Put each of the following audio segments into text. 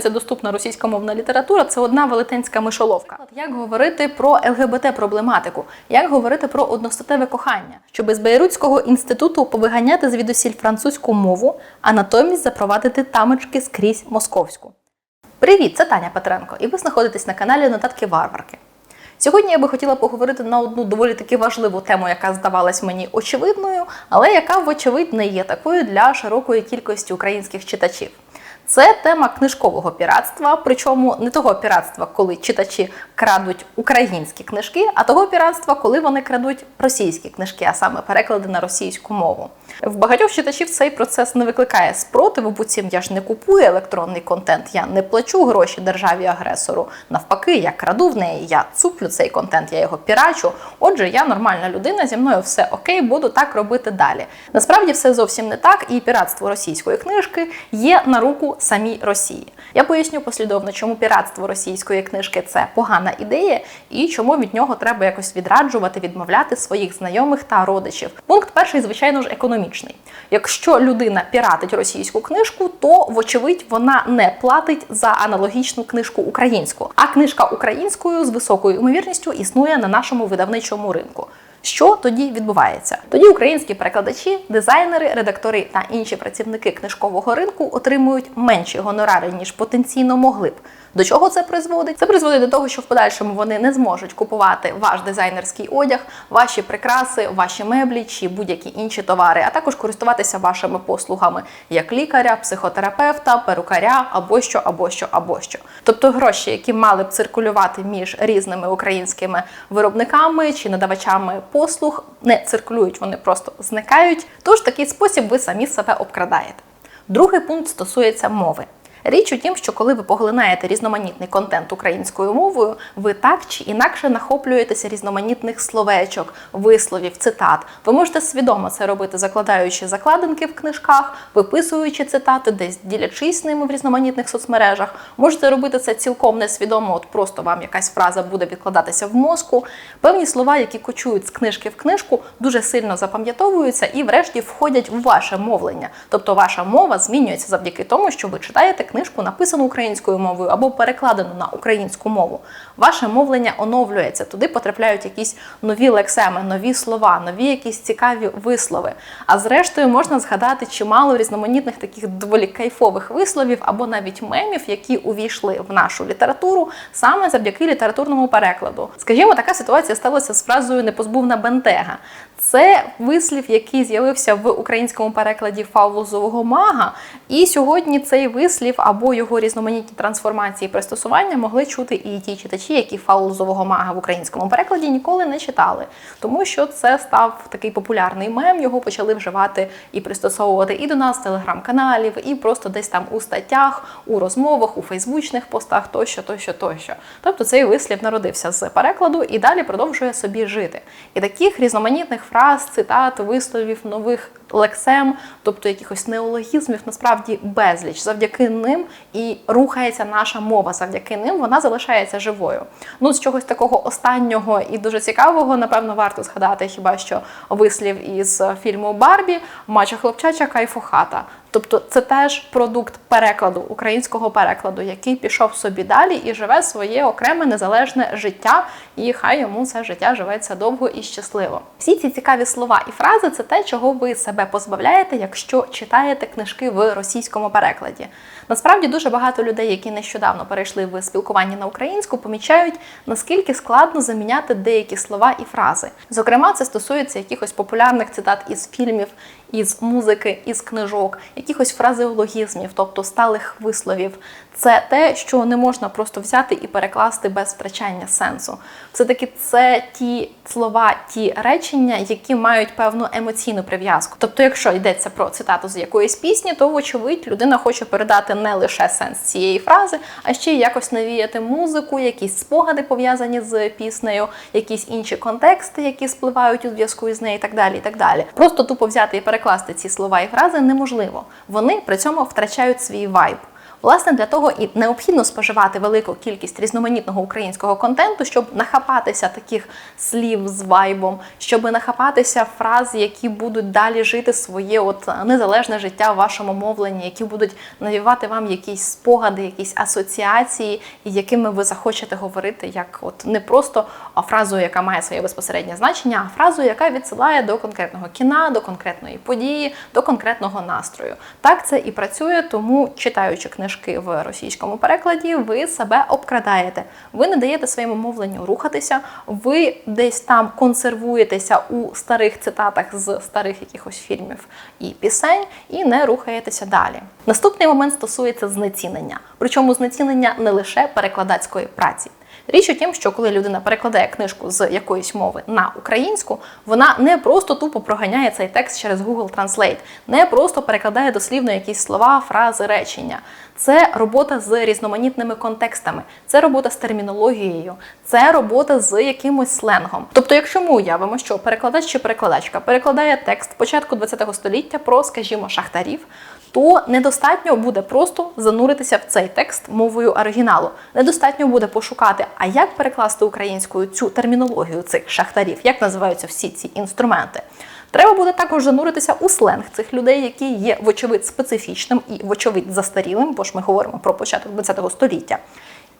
Це доступна російськомовна література, це одна велетенська мишоловка. Як говорити про ЛГБТ проблематику, як говорити про одностатеве кохання, щоб з Бейрутського інституту повиганяти звідусіль французьку мову, а натомість запровадити тамочки скрізь московську. Привіт, це Таня Петренко, і ви знаходитесь на каналі Нотатки Варварки. Сьогодні я би хотіла поговорити на одну доволі таки важливу тему, яка здавалась мені очевидною, але яка, вочевидь, не є такою для широкої кількості українських читачів. Це тема книжкового піратства, причому не того піратства, коли читачі крадуть українські книжки, а того піратства, коли вони крадуть російські книжки, а саме переклади на російську мову. В багатьох читачів цей процес не викликає спротиву, бо цим я ж не купую електронний контент, я не плачу гроші державі-агресору. Навпаки, я краду в неї, я цуплю цей контент, я його пірачу. Отже, я нормальна людина, зі мною все окей, буду так робити далі. Насправді все зовсім не так, і піратство російської книжки є на руку самій Росії. Я поясню послідовно, чому піратство російської книжки це погана ідея, і чому від нього треба якось відраджувати, відмовляти своїх знайомих та родичів. Пункт перший, звичайно ж, економічний. Якщо людина піратить російську книжку, то вочевидь вона не платить за аналогічну книжку українську. А книжка українською з високою ймовірністю існує на нашому видавничому ринку. Що тоді відбувається? Тоді українські перекладачі, дизайнери, редактори та інші працівники книжкового ринку отримують менші гонорари ніж потенційно могли б. До чого це призводить? Це призводить до того, що в подальшому вони не зможуть купувати ваш дизайнерський одяг, ваші прикраси, ваші меблі чи будь-які інші товари, а також користуватися вашими послугами як лікаря, психотерапевта, перукаря або що, або що, або що. Тобто гроші, які мали б циркулювати між різними українськими виробниками чи надавачами послуг, не циркулюють, вони просто зникають. Тож такий спосіб ви самі себе обкрадаєте. Другий пункт стосується мови. Річ у тім, що коли ви поглинаєте різноманітний контент українською мовою, ви так чи інакше нахоплюєтеся різноманітних словечок, висловів, цитат. Ви можете свідомо це робити, закладаючи закладинки в книжках, виписуючи цитати, десь ділячись ними в різноманітних соцмережах. Можете робити це цілком несвідомо, от просто вам якась фраза буде відкладатися в мозку. Певні слова, які кочують з книжки в книжку, дуже сильно запам'ятовуються і, врешті, входять в ваше мовлення. Тобто ваша мова змінюється завдяки тому, що ви читаєте книжку, написану українською мовою або перекладену на українську мову. Ваше мовлення оновлюється. Туди потрапляють якісь нові лексеми, нові слова, нові якісь цікаві вислови. А зрештою можна згадати чимало різноманітних таких доволі кайфових висловів або навіть мемів, які увійшли в нашу літературу саме завдяки літературному перекладу. Скажімо, така ситуація сталася з фразою непозбувна бентега. Це вислів, який з'явився в українському перекладі Фаулозового мага, і сьогодні цей вислів або його різноманітні трансформації і пристосування могли чути і ті читачі, які Фаулозового мага в українському перекладі ніколи не читали, тому що це став такий популярний мем. Його почали вживати і пристосовувати і до нас, телеграм-каналів, і просто десь там у статтях, у розмовах, у фейсбучних постах тощо, тощо, тощо. Тобто цей вислів народився з перекладу і далі продовжує собі жити. І таких різноманітних фраз, цитат, висловів, нових лексем, тобто якихось неологізмів, насправді безліч. Завдяки ним і рухається наша мова. Завдяки ним вона залишається живою. Ну, з чогось такого останнього і дуже цікавого, напевно, варто згадати хіба що вислів із фільму Барбі Мача хлопчача кайфохата. Тобто це теж продукт перекладу, українського перекладу, який пішов собі далі і живе своє окреме незалежне життя, і хай йому це життя живеться довго і щасливо. Всі ці цікаві слова і фрази це те, чого ви себе позбавляєте, якщо читаєте книжки в російському перекладі. Насправді дуже багато людей, які нещодавно перейшли в спілкування на українську, помічають, наскільки складно заміняти деякі слова і фрази. Зокрема, це стосується якихось популярних цитат із фільмів, із музики, із книжок, якихось фразеологізмів, тобто сталих висловів. Це те, що не можна просто взяти і перекласти без втрачання сенсу. Все-таки це ті слова, ті речення, які мають певну емоційну прив'язку. Тобто, якщо йдеться про цитату з якоїсь пісні, то вочевидь людина хоче передати не лише сенс цієї фрази, а ще й якось навіяти музику, якісь спогади пов'язані з піснею, якісь інші контексти, які спливають у зв'язку із нею, і так далі. І так далі. Просто тупо взяти і перекласти ці слова і фрази неможливо. Вони при цьому втрачають свій вайб. Власне, для того і необхідно споживати велику кількість різноманітного українського контенту, щоб нахапатися таких слів з вайбом, щоб нахапатися фраз, які будуть далі жити своє от незалежне життя в вашому мовленні, які будуть навівати вам якісь спогади, якісь асоціації, якими ви захочете говорити, як от не просто фразу, яка має своє безпосереднє значення, а фразу, яка відсилає до конкретного кіна, до конкретної події, до конкретного настрою. Так це і працює, тому читаючи книжки в російському перекладі, ви себе обкрадаєте. Ви не даєте своєму мовленню рухатися, ви десь там консервуєтеся у старих цитатах з старих якихось фільмів і пісень, і не рухаєтеся далі. Наступний момент стосується знецінення, причому знецінення не лише перекладацької праці. Річ у тім, що коли людина перекладає книжку з якоїсь мови на українську, вона не просто тупо проганяє цей текст через Google Translate, не просто перекладає дослівно якісь слова, фрази, речення. Це робота з різноманітними контекстами, це робота з термінологією, це робота з якимось сленгом. Тобто, якщо ми уявимо, що перекладач чи перекладачка перекладає текст початку ХХ століття про, скажімо, шахтарів, то недостатньо буде просто зануритися в цей текст мовою оригіналу. Недостатньо буде пошукати, а як перекласти українською цю термінологію цих шахтарів, як називаються всі ці інструменти. Треба буде також зануритися у сленг цих людей, який є, вочевидь, специфічним і, вочевидь, застарілим, бо ж ми говоримо про початок ХХ століття.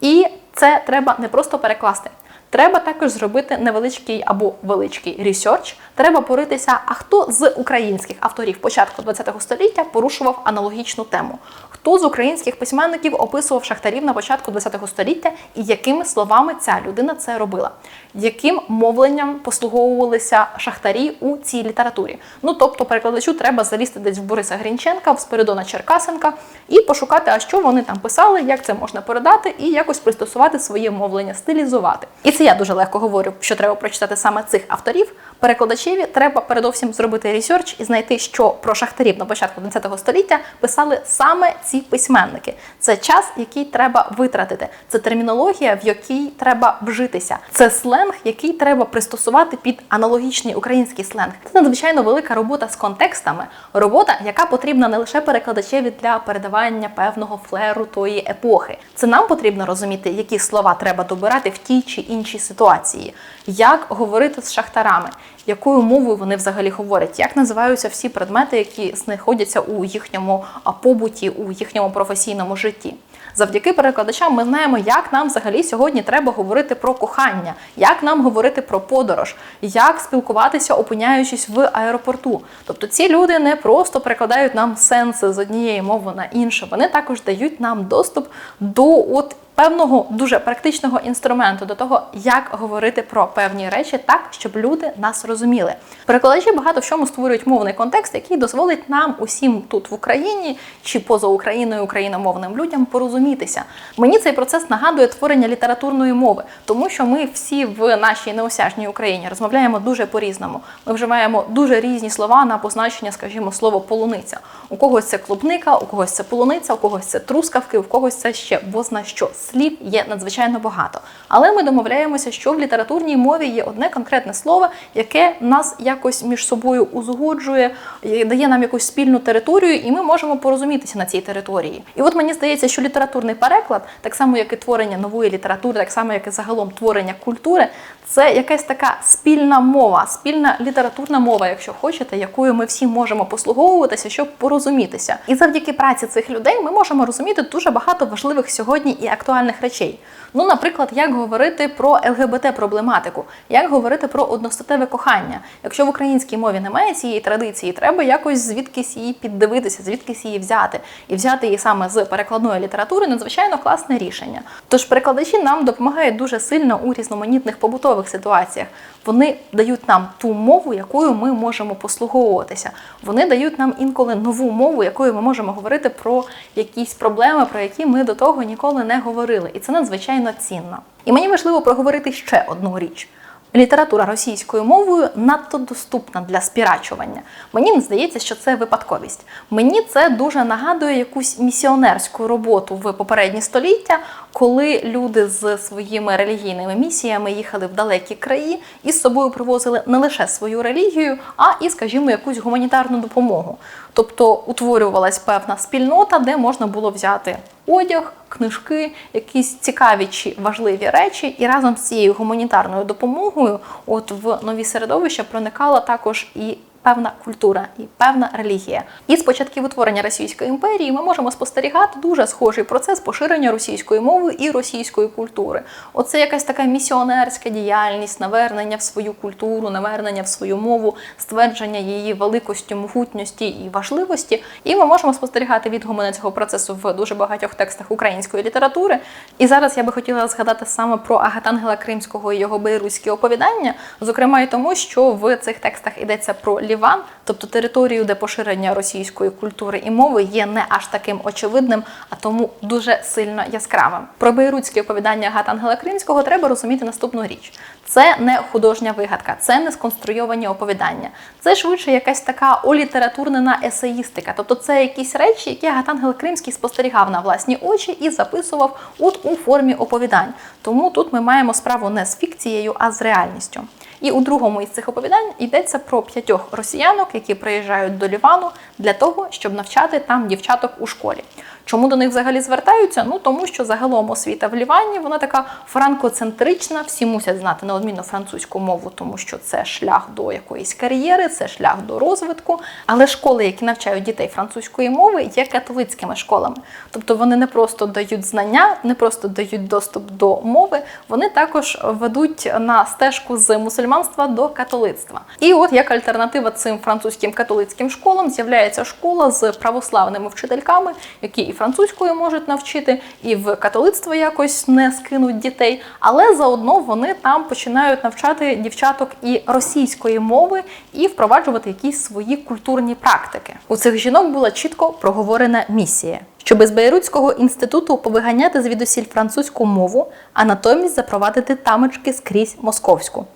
І це треба не просто перекласти. Треба також зробити невеличкий або величкий ресерч. Треба поритися, а хто з українських авторів початку ХХ століття порушував аналогічну тему. Хто з українських письменників описував шахтарів на початку ХХ століття і якими словами ця людина це робила? Яким мовленням послуговувалися шахтарі у цій літературі? Ну тобто, перекладачу треба залізти десь в Бориса Грінченка, в Спиридона Черкасенка і пошукати, а що вони там писали, як це можна передати, і якось пристосувати своє мовлення, стилізувати. І це я дуже легко говорю, що треба прочитати саме цих авторів. Перекладачеві треба передовсім зробити ресерч і знайти, що про шахтарів на початку ХХ століття писали саме ці письменники. Це час, який треба витратити. Це термінологія, в якій треба вжитися. Це сленг, який треба пристосувати під аналогічний український сленг. Це надзвичайно велика робота з контекстами. Робота, яка потрібна не лише перекладачеві для передавання певного флеру тої епохи. Це нам потрібно розуміти, які слова треба добирати в тій чи іншій ситуації, як говорити з шахтарами, якою мовою вони взагалі говорять, як називаються всі предмети, які знаходяться у їхньому побуті, у їхньому професійному житті. Завдяки перекладачам ми знаємо, як нам взагалі сьогодні треба говорити про кохання, як нам говорити про подорож, як спілкуватися, опиняючись в аеропорту. Тобто ці люди не просто перекладають нам сенси з однієї мови на іншу, вони також дають нам доступ до от певного дуже практичного інструменту до того, як говорити про певні речі так, щоб люди нас розуміли. Перекладачі багато в чому створюють мовний контекст, який дозволить нам усім тут в Україні чи поза Україною україномовним людям порозумітися. Мені цей процес нагадує творення літературної мови, тому що ми всі в нашій неосяжній Україні розмовляємо дуже по-різному. Ми вживаємо дуже різні слова на позначення, скажімо, слово полуниця. У когось це клубника, у когось це полуниця, у когось це трускавки, у когось це ще бозна що. Слів є надзвичайно багато. Але ми домовляємося, що в літературній мові є одне конкретне слово, яке нас якось між собою узгоджує, дає нам якусь спільну територію, і ми можемо порозумітися на цій території. І от мені здається, що літературний переклад, так само як і творення нової літератури, так само як і загалом творення культури, це якась така спільна мова, спільна літературна мова, якщо хочете, якою ми всі можемо послуговуватися, щоб порозумітися. І завдяки праці цих людей ми можемо розуміти дуже багато важливих сьогодні і актуальних речей. Ну, наприклад, як говорити про ЛГБТ-проблематику, як говорити про одностатеве кохання. Якщо в українській мові немає цієї традиції, треба якось звідкись її піддивитися, звідкись її взяти. І взяти її саме з перекладної літератури надзвичайно класне рішення. Тож перекладачі нам допомагають дуже сильно у різноманітних побутових ситуаціях. Вони дають нам ту мову, якою ми можемо послуговуватися. Вони дають нам інколи нову мову, якою ми можемо говорити про якісь проблеми, про які ми до того ніколи не говорили. І це надзвичайно цінно. І мені важливо проговорити ще одну річ. Література російською мовою надто доступна для спірачування. Мені не здається, що це випадковість. Мені це дуже нагадує якусь місіонерську роботу в попередні століття, коли люди з своїми релігійними місіями їхали в далекі краї і з собою привозили не лише свою релігію, а і, скажімо, якусь гуманітарну допомогу. Тобто утворювалась певна спільнота, де можна було взяти одяг, книжки, якісь цікаві чи важливі речі, і разом з цією гуманітарною допомогою, от в нові середовища проникала також і. Певна культура і певна релігія. І з початків утворення Російської імперії ми можемо спостерігати дуже схожий процес поширення російської мови і російської культури. Оце якась така місіонерська діяльність, навернення в свою культуру, навернення в свою мову, ствердження її великості, могутності і важливості. І ми можемо спостерігати відгуми цього процесу в дуже багатьох текстах української літератури. І зараз я би хотіла згадати саме про Агатангела Кримського і його бейрутські оповідання, зокрема і тому, що в цих текстах йдеться про Ліван, тобто територію, де поширення російської культури і мови є не аж таким очевидним, а тому дуже сильно яскравим. Про бейрутські оповідання Агата Кримського треба розуміти наступну річ: це не художня вигадка, це не сконструйовані оповідання. Це швидше якась така олітературнена есеїстика. Тобто це якісь речі, які Агатангел Кримський спостерігав на власні очі і записував от у формі оповідань. Тому тут ми маємо справу не з фікцією, а з реальністю. І у другому із цих оповідань йдеться про п'ятьох росіянок, які приїжджають до Лівану для того, щоб навчати там дівчаток у школі. Чому до них взагалі звертаються? Ну тому що загалом освіта в Лівані вона така франкоцентрична. Всі мусять знати неодмінно французьку мову, тому що це шлях до якоїсь кар'єри, це шлях до розвитку. Але школи, які навчають дітей французької мови, є католицькими школами. Тобто вони не просто дають знання, не просто дають доступ до мови, вони також ведуть на стежку з мусульманства до католицтва. І от як альтернатива цим французьким католицьким школам з'являється школа з православними вчительками, які і французькою можуть навчити, і в католицтво якось не скинуть дітей. Але заодно вони там починають навчати дівчаток і російської мови і впроваджувати якісь свої культурні практики. У цих жінок була чітко проговорена місія. Щоб із Бейрутського інституту повиганяти звідусіль французьку мову, а натомість запровадити тамочки скрізь московську.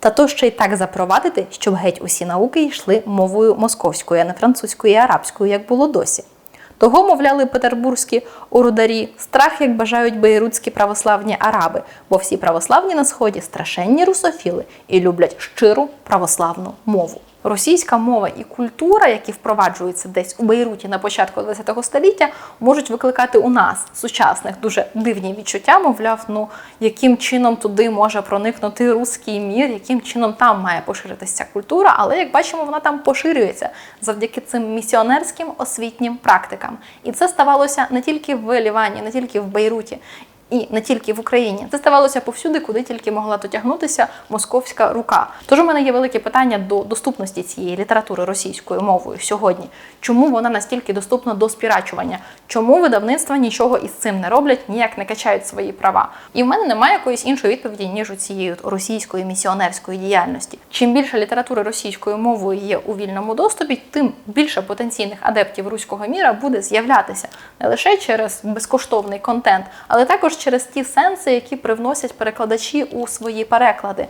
Та то ще й так запровадити, щоб геть усі науки йшли мовою московською, а не французькою і арабською, як було досі. Того, мовляли петербурзькі урударі, страх, як бажають бейрутські православні араби, бо всі православні на сході страшенні русофіли і люблять щиру православну мову. Російська мова і культура, які впроваджуються десь у Бейруті на початку ХХ століття, можуть викликати у нас сучасних дуже дивні відчуття, мовляв, ну яким чином туди може проникнути руський мір, яким чином там має поширитися культура. Але як бачимо, вона там поширюється завдяки цим місіонерським освітнім практикам. І це ставалося не тільки в Лівані, не тільки в Бейруті. І не тільки в Україні це ставалося повсюди, куди тільки могла дотягнутися московська рука. Тож у мене є велике питання до доступності цієї літератури російською мовою сьогодні. Чому вона настільки доступна до спірачування? Чому видавництва нічого із цим не роблять, ніяк не качають свої права? І в мене немає якоїсь іншої відповіді ніж у цієї російської місіонерської діяльності. Чим більше літератури російською мовою є у вільному доступі, тим більше потенційних адептів руського міра буде з'являтися не лише через безкоштовний контент, але також через ті сенси, які привносять перекладачі у свої переклади.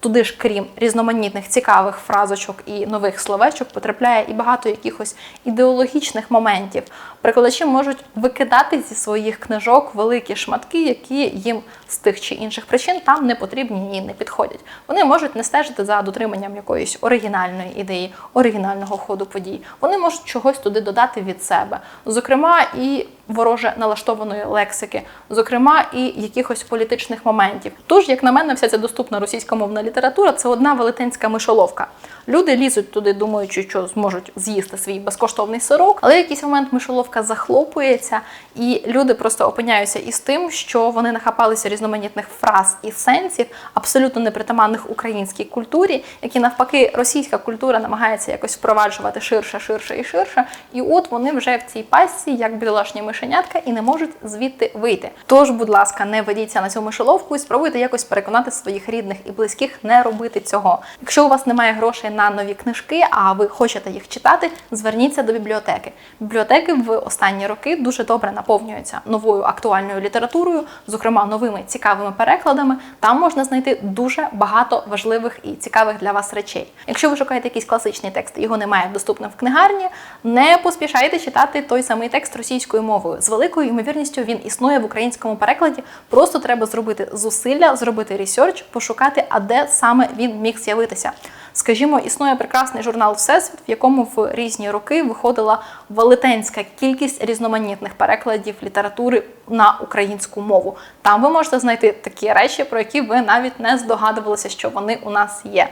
Туди ж, крім різноманітних цікавих фразочок і нових словечок, потрапляє і багато якихось ідеологічних моментів. Перекладачі можуть викидати зі своїх книжок великі шматки, які їм з тих чи інших причин там не потрібні і не підходять. Вони можуть не стежити за дотриманням якоїсь оригінальної ідеї, оригінального ходу подій. Вони можуть чогось туди додати від себе, зокрема і вороже налаштованої лексики, зокрема і якихось політичних моментів. Тож, як на мене, вся ця доступна російськомовна література це одна велетенська мишоловка. Люди лізуть туди, думаючи, що зможуть з'їсти свій безкоштовний сирок, але в якийсь момент мишоловка захлопується, і люди просто опиняються із тим, що вони нахапалися різноманітних фраз і сенсів, абсолютно непритаманних українській культурі, які навпаки російська культура намагається якось впроваджувати ширше, ширше і ширше. І от вони вже в цій пастці, як бідолашні мишенятка, і не можуть звідти вийти. Тож, будь ласка, не ведіться на цю мишоловку і спробуйте якось переконати своїх рідних і близьких не робити цього. Якщо у вас немає грошей на нові книжки, а ви хочете їх читати, зверніться до бібліотеки. Бібліотеки в останні роки дуже добре наповнюються новою актуальною літературою, зокрема новими цікавими перекладами. Там можна знайти дуже багато важливих і цікавих для вас речей. Якщо ви шукаєте якийсь класичний текст, його немає доступним в книгарні, не поспішайте читати той самий текст російською мовою. З великою ймовірністю він існує в українському перекладі. Просто треба зробити зусилля, зробити ресерч, пошукати, а де саме він міг з'явитися. Скажімо, існує прекрасний журнал Всесвіт, в якому в різні роки виходила велетенська кількість різноманітних перекладів літератури на українську мову. Там ви можете знайти такі речі, про які ви навіть не здогадувалися, що вони у нас є.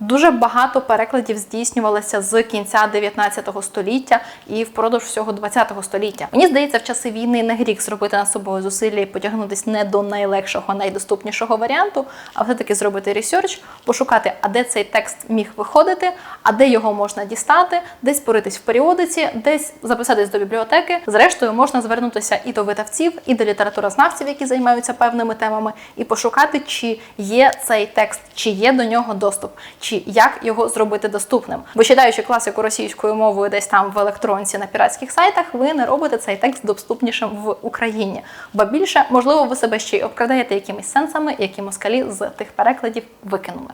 Дуже багато перекладів здійснювалося з кінця 19 століття і впродовж всього 20 століття. Мені здається, в часи війни не гріх зробити над собою зусилля і потягнутися не до найлегшого, найдоступнішого варіанту, а все-таки зробити ресерч, пошукати, а де цей текст міг виходити, а де його можна дістати, десь поритись в періодиці, десь записатись до бібліотеки. Зрештою, можна звернутися і до видавців, і до літературознавців, які займаються певними темами, і пошукати, чи є цей текст, чи є до нього доступ, чи як його зробити доступним. Бо читаючи класику російською мовою десь там в електронці на піратських сайтах, ви не робите цей текст доступнішим в Україні. Ба більше, можливо, ви себе ще й обкрадаєте якимись сенсами, які москалі з тих перекладів викинули.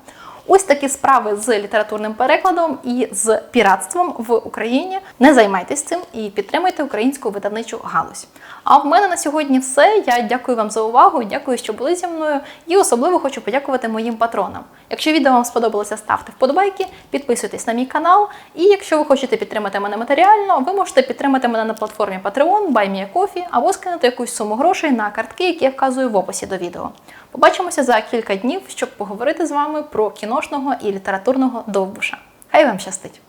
Ось такі справи з літературним перекладом і з піратством в Україні. Не займайтесь цим і підтримуйте українську видавничу галузь. А в мене на сьогодні все. Я дякую вам за увагу, дякую, що були зі мною. І особливо хочу подякувати моїм патронам. Якщо відео вам сподобалося, ставте вподобайки, підписуйтесь на мій канал. І якщо ви хочете підтримати мене матеріально, ви можете підтримати мене на платформі Patreon, BuyMeACoffee або скинути якусь суму грошей на картки, які я вказую в описі до відео. Побачимося за кілька днів, щоб поговорити з вами про кіношного і літературного довбуша. Хай вам щастить!